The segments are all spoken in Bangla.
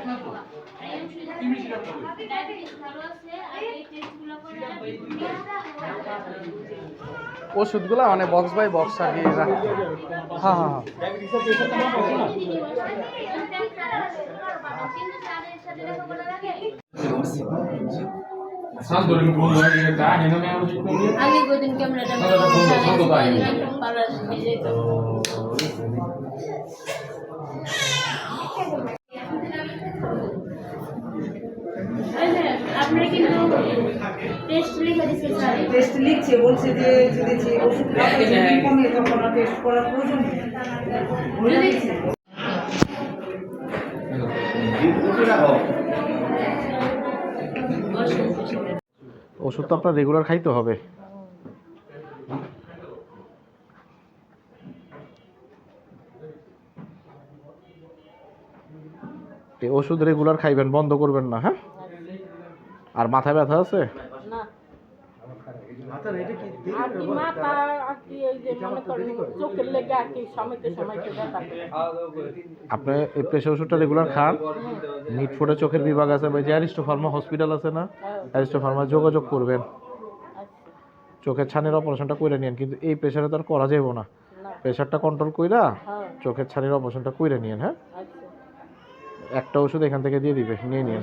না তো ডায়াবেটিস ভালো আছে আর এই টেস্টগুলো করে ওষুধগুলো মানে বক্স বাই বক্স আর কি হ্যাঁ হ্যাঁ হ্যাঁ। বন্ধ হয়ে তা হেন আমি ক্যামেরাটা কিন্তু টেস্ট লিখে দিচ্ছে স্যার। টেস্ট লিখছে বলছে যে যদি যে ওষুধ কমে তখন আর টেস্ট করার প্রয়োজন ওষুধ তো আপনার রেগুলার খাইতে হবে। ওষুধ রেগুলার খাইবেন বন্ধ করবেন না হ্যাঁ? আর মাথা ব্যথা আছে? না। আর কি মাথা আর কি এই যে মনে করেন চোখের লেগে আর কি সময়কে সময়কে ব্যথা করে। আপনি এই প্রেশার ওষুধটা রেগুলার খান? মিট ফুডে চোখের বিভাগ আছে বা যে অ্যারিস্টো ফার্মা হসপিটাল আছে না? অ্যারিস্টো ফার্মা যোগাযোগ করবেন। আচ্ছা। চোখের ছানির অপারেশনটা করে নিন কিন্তু এই প্রেশারে তো আর করা যাবে না। না। প্রেশারটা কন্ট্রোল কইরা হ্যাঁ। চোখের ছানির অপারেশনটা করে নিন হ্যাঁ? আচ্ছা। একটা ওষুধ এখান থেকে দিয়ে দিবে নিয়ে নিন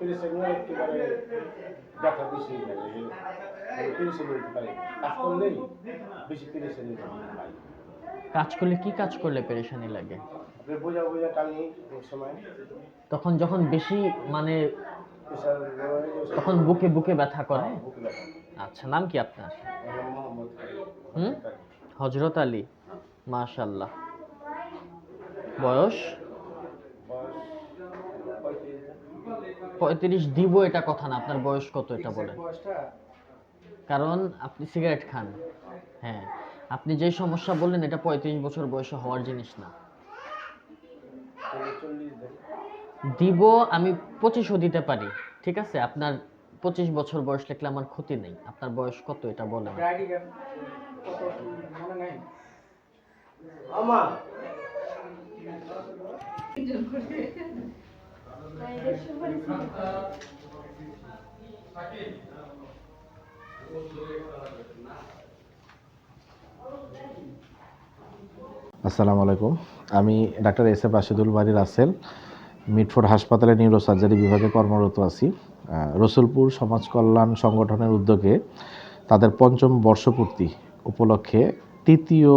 পেরেশানি একেবারে ব্যথা বেশি পারে কাজ করলেই বেশি কাজ করলে কি কাজ করলে পেরেশানি লাগে? বোঝা বোঝা টানি সময় তখন যখন বেশি মানে তখন বুকে বুকে ব্যথা করে? আচ্ছা নাম কি আপনার? হুম? হজরত আলী। মাশাল্লাহ বয়স পঁয়ত্রিশ পঁয়ত্রিশ দিব এটা কথা না আপনার বয়স কত এটা বলেন। কারণ আপনি সিগারেট খান। হ্যাঁ আপনি যে সমস্যা বললেন এটা পঁয়ত্রিশ বছর বয়সে হওয়ার জিনিস না। দিব আমি পঁচিশও দিতে পারি ঠিক আছে? আপনার পঁচিশ বছর বয়স লিখলে আমার ক্ষতি নেই। আপনার বয়স কত এটা বলেন। আমার? আসসালামু আলাইকুম। আমি ডাক্তার এস এফ রাশিদুল বাড়ি রাসেল মিটফোর্ড হাসপাতালে নিউরো সার্জারি বিভাগে কর্মরত আছি। রসুলপুর সমাজ কল্যাণ সংগঠনের উদ্যোগে তাদের পঞ্চম বর্ষপূর্তি উপলক্ষে তৃতীয়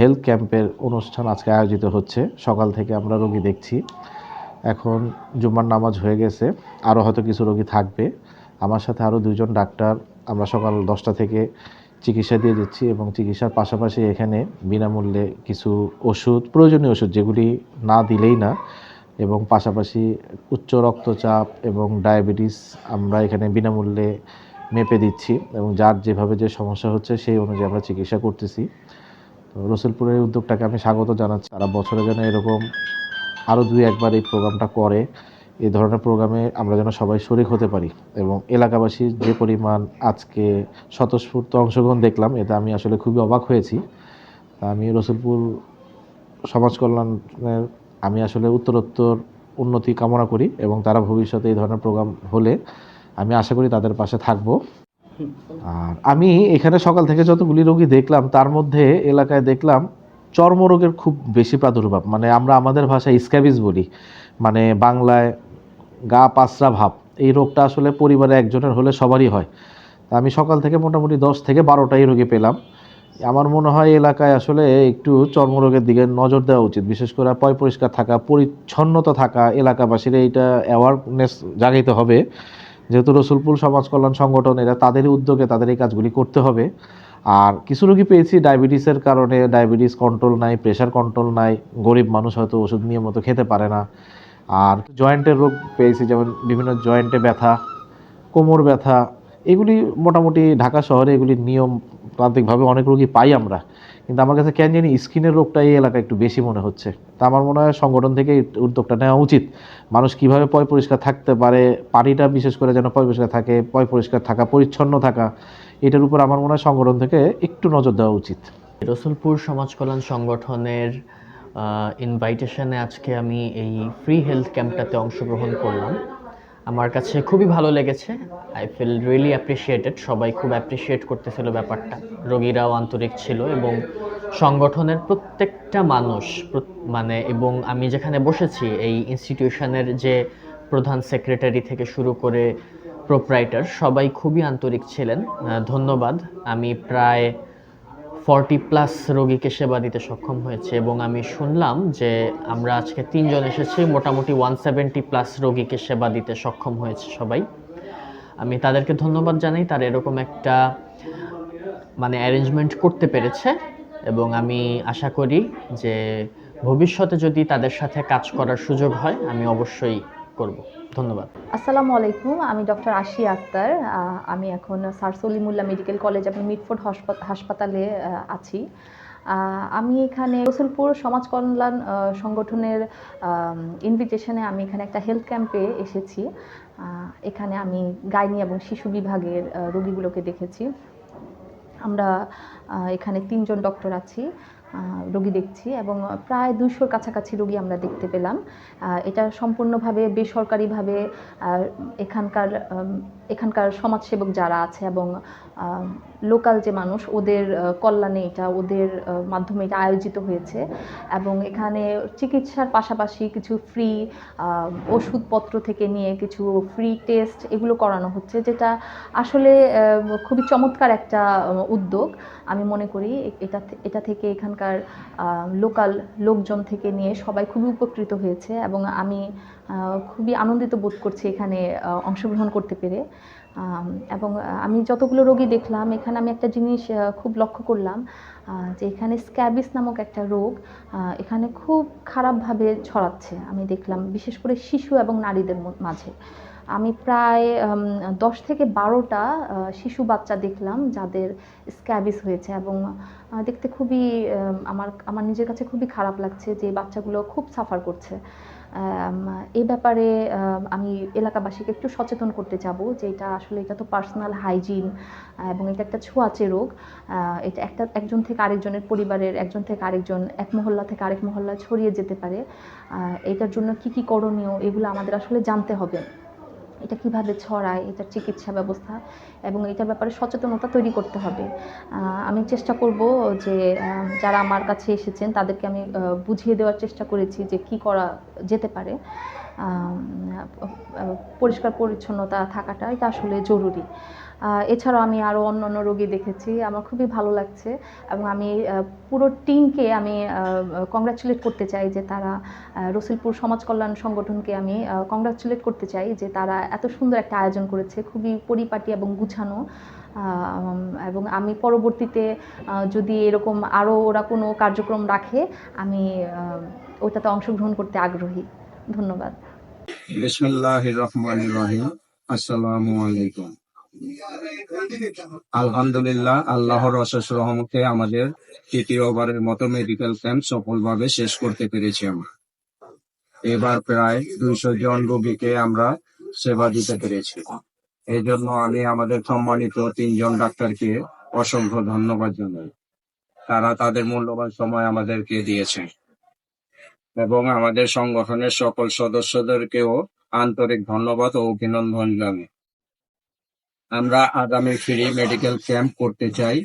হেলথ ক্যাম্পের অনুষ্ঠান আজকে আয়োজিত হচ্ছে। সকাল থেকে আমরা রোগী দেখছি। এখন জুম্মার নামাজ হয়ে গেছে আরও হয়তো কিছু রোগী থাকবে। আমার সাথে আরও দুজন ডাক্তার, আমরা সকাল দশটা থেকে চিকিৎসা দিয়ে দিচ্ছি এবং চিকিৎসার পাশাপাশি এখানে বিনামূল্যে কিছু ওষুধ, প্রয়োজনীয় ওষুধ যেগুলি না দিলেই না এবং পাশাপাশি উচ্চ রক্তচাপ এবং ডায়াবেটিস আমরা এখানে বিনামূল্যে মেপে দিচ্ছি এবং যার যেভাবে যে সমস্যা হচ্ছে সেই অনুযায়ী আমরা চিকিৎসা করতেছি। তো রসুলপুরের উদ্যোগটাকে আমি স্বাগত জানাচ্ছি। তারা বছরে যেন এরকম আরও দুই, একবার এই প্রোগ্রামটা করে। এই ধরনের প্রোগ্রামে আমরা যেন সবাই শরিক হতে পারি এবং এলাকাবাসীর যে পরিমাণ আজকে স্বতঃস্ফূর্ত অংশগ্রহণ দেখলাম এতে আমি আসলে খুবই অবাক হয়েছি। আমি রসুলপুর সমাজ কল্যাণের, আমি আসলে উত্তরোত্তর উন্নতি কামনা করি এবং তারা ভবিষ্যতে এই ধরনের প্রোগ্রাম হলে আমি আশা করি তাদের পাশে থাকব। আর আমি এখানে সকাল থেকে যতগুলি রোগী দেখলাম, তার মধ্যে এলাকায় দেখলাম চর্মরোগের খুব বেশি প্রাদুর্ভাব। মানে আমরা আমাদের ভাষায় স্ক্যাবিস বলি। মানে বাংলায় গা পাসরা ভাব। এই রোগটা আসলে পরিবারে একজনের হলে সবারই হয়। তা আমি সকাল থেকে মোটামুটি দশ থেকে বারোটাই রোগী পেলাম। আমার মনে হয় এলাকায় আসলে একটু চর্মরোগের দিকে নজর দেওয়া উচিত। বিশেষ করে পয় পরিষ্কার থাকা, পরিচ্ছন্নতা থাকা এলাকাবাসীর এইটা অ্যাওয়ারনেস জাগাইতে হবে। যেহেতু রসুলপুর সমাজ কল্যাণ সংগঠন, এরা তাদের উদ্যোগে তাদের এই কাজগুলি করতে হবে। আর কিছু রোগী পেয়েছি, ডায়াবেটিসের কারণে, ডায়াবেটিস কন্ট্রোল নাই প্রেশার কন্ট্রোল নাই, গরিব মানুষ হয়তো ওষুধ নিয়ে মতো খেতে পারে না। আর জয়েন্টের রোগ পেয়েছি, যেমন বিভিন্ন জয়েন্টে ব্যথা, কোমর ব্যথা, এগুলি মোটামুটি ঢাকা শহরে এগুলি নিয়ম প্রান্তিকভাবে অনেক রোগী পাই আমরা। কিন্তু আমার কাছে কেন জানি স্কিনের রোগটা এই এলাকায় একটু বেশি মনে হচ্ছে। তা আমার মনে হয় সংগঠন থেকে উদ্যোগটা নেওয়া উচিত। মানুষ কীভাবে পয় পরিষ্কার থাকতে পারে, পানিটা বিশেষ করে যেন পয় পরিষ্কার থাকে, পয় পরিষ্কার থাকা, পরিচ্ছন্ন থাকা এটার উপর আমার মনে হয় সংগঠন থেকে একটু নজর দেওয়া উচিত। রসুলপুর সমাজ কল্যাণ সংগঠনের ইনভাইটেশনে আজকে আমি এই ফ্রি হেলথ ক্যাম্পটাতে অংশগ্রহণ করলাম। আমার কাছে খুবই ভালো লেগেছে। আই ফিল রিয়েলি অ্যাপ্রিসিয়েটেড সবাই খুব অ্যাপ্রিসিয়েট করতেছিল ব্যাপারটা। রোগীরাও আন্তরিক ছিল এবং সংগঠনের প্রত্যেকটা মানুষ মানে এবং আমি যেখানে বসেছি, এই ইনস্টিটিউশনের যে প্রধান সেক্রেটারি থেকে শুরু করে প্রোপ্রাইটার সবাই খুবই আন্তরিক ছিলেন ধন্যবাদ। আমি প্রায় ফর্টি প্লাস রোগীকে সেবা দিতে সক্ষম হয়েছে এবং আমি শুনলাম যে আমরা আজকে তিনজন এসেছি, মোটামুটি ওয়ান সেভেন্টি প্লাস রোগীকে সেবা দিতে সক্ষম হয়েছে সবাই। আমি তাদেরকে ধন্যবাদ জানাই, তারা এরকম একটা মানে অ্যারেঞ্জমেন্ট করতে পেরেছে এবং আমি আশা করি যে ভবিষ্যতে যদি তাদের সাথে কাজ করার সুযোগ হয়, আমি অবশ্যই করব। ধন্যবাদ। আসসালামু আলাইকুম, আমি ডক্টর আশি আক্তার আমি এখন স্যার সলিমুল্লাহ মেডিকেল কলেজ এবং মিটফোর্ড হাসপা- হাসপাতালে আছি। আমি এখানে রসুলপুর সমাজ কল্যাণ সংগঠনের ইনভিটেশনে আমি এখানে একটা হেলথ ক্যাম্পে এসেছি। এখানে আমি গাইনি এবং শিশু বিভাগের রোগীগুলোকে দেখেছি। আমরা এখানে তিনজন ডক্টর আছি। রোগী দেখছি এবং প্রায় দুইশোর কাছাকাছি রোগী আমরা দেখতে পেলাম। এটা সম্পূর্ণভাবে বেসরকারিভাবে এখানকার এখানকার সমাজসেবক যারা আছে এবং লোকাল যে মানুষ, ওদের কল্যাণে এটা, ওদের মাধ্যমে এটা আয়োজিত হয়েছে। এবং এখানে চিকিৎসার পাশাপাশি কিছু ফ্রি ওষুধপত্র থেকে নিয়ে কিছু ফ্রি টেস্ট এগুলো করানো হচ্ছে, যেটা আসলে খুবই চমৎকার একটা, উদ্যোগ। আমি মনে করি এটা এটা থেকে এখানকার লোকাল লোকজন থেকে নিয়ে সবাই খুবই উপকৃত হয়েছে এবং আমি খুবই আনন্দিত বোধ করছি এখানে অংশগ্রহণ করতে পেরে। এবং আমি যতগুলো রোগী দেখলাম, এখানে আমি একটা জিনিস খুব লক্ষ্য করলাম যে এখানে স্ক্যাবিস নামক একটা রোগ এখানে খুব খারাপভাবে ছড়াচ্ছে। আমি দেখলাম, বিশেষ করে শিশু এবং নারীদের মাঝে। আমি প্রায় দশ থেকে বারোটা শিশু বাচ্চা দেখলাম যাদের স্ক্যাবিস হয়েছে এবং দেখতে খুবই আমার আমার নিজের কাছে খুবই খারাপ লাগছে যে বাচ্চাগুলো খুব সাফার করছে। এই ব্যাপারে আমি এলাকাবাসীকে একটু সচেতন করতে যাব যে এটা আসলে এটা তো পার্সোনাল হাইজিন এবং এটা একটা ছোঁয়াচে রোগ। এটা একটা, একজন থেকে আরেকজনের পরিবারের, একজন থেকে আরেকজন, এক মহল্লা থেকে আরেক মহল্লায় ছড়িয়ে যেতে পারে। এটার জন্য কি কি করণীয় এগুলো আমাদের আসলে জানতে হবে। এটা কীভাবে ছড়ায়, এটার চিকিৎসা ব্যবস্থা এবং এটার ব্যাপারে সচেতনতা তৈরি করতে হবে। আমি চেষ্টা করব যে যারা আমার কাছে এসেছেন তাদেরকে আমি বুঝিয়ে দেওয়ার চেষ্টা করেছি যে কি করা যেতে পারে। পরিষ্কার পরিচ্ছন্নতা থাকাটা এটা আসলে জরুরি। এছাড়াও আমি আরও অন্য অন্য রোগী দেখেছি, আমার খুবই ভালো লাগছে এবং আমি পুরো টিমকে আমি কংগ্রাচুলেট করতে চাই যে তারা রসুলপুর সমাজ কল্যাণ সংগঠনকে আমি কংগ্রাচুলেট করতে চাই যে তারা এত সুন্দর একটা আয়োজন করেছে, খুবই পরিপাটি এবং গুছানো। এবং আমি পরবর্তীতে যদি এরকম আরও ওরা কোনো কার্যক্রম রাখে, আমি ওটাতে অংশগ্রহণ করতে আগ্রহী। ধন্যবাদ। বিসমিল্লাহ রহমান রহিম আসসালামু আলাইকুম আলহামদুলিল্লাহ, আল্লাহর অশেষ রহমতে আমাদের তৃতীয়বারের মতো মেডিকেল ক্যাম্প সফলভাবে শেষ করতে পেরেছি আমরা। এবার প্রায় দুইশো জন রোগীকে আমরা সেবা দিতে পেরেছি। এই জন্য আমি আমাদের সম্মানিত তিনজন ডাক্তারকে অসংখ্য ধন্যবাদ জানাই। তারা তাদের মূল্যবান সময় আমাদেরকে দিয়েছেন। এবং আমাদের সংগঠনের সকল সদস্যদেরকেও আন্তরিক ধন্যবাদ ও অভিনন্দন জানাই। আমরা আগামী ফ্রি মেডিকেল ক্যাম্প করতে চাই।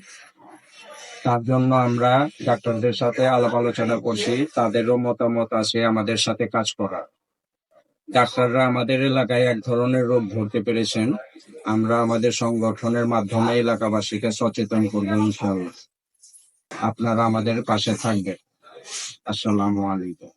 তার জন্য আমরা ডাক্তারদের সাথে আলাপ আলোচনা করছি, তাদেরও মতামত আছে, আমাদের সাথে কাজ করার। ডাক্তাররা আমাদের এলাকায় এক ধরনের রোগ ধরতে পেরেছেন। আমরা আমাদের সংগঠনের মাধ্যমে এলাকাবাসীকে সচেতন করব ইনশাআল্লাহ। আপনারা আমাদের পাশে থাকবেন। আসসালামু আলাইকুম।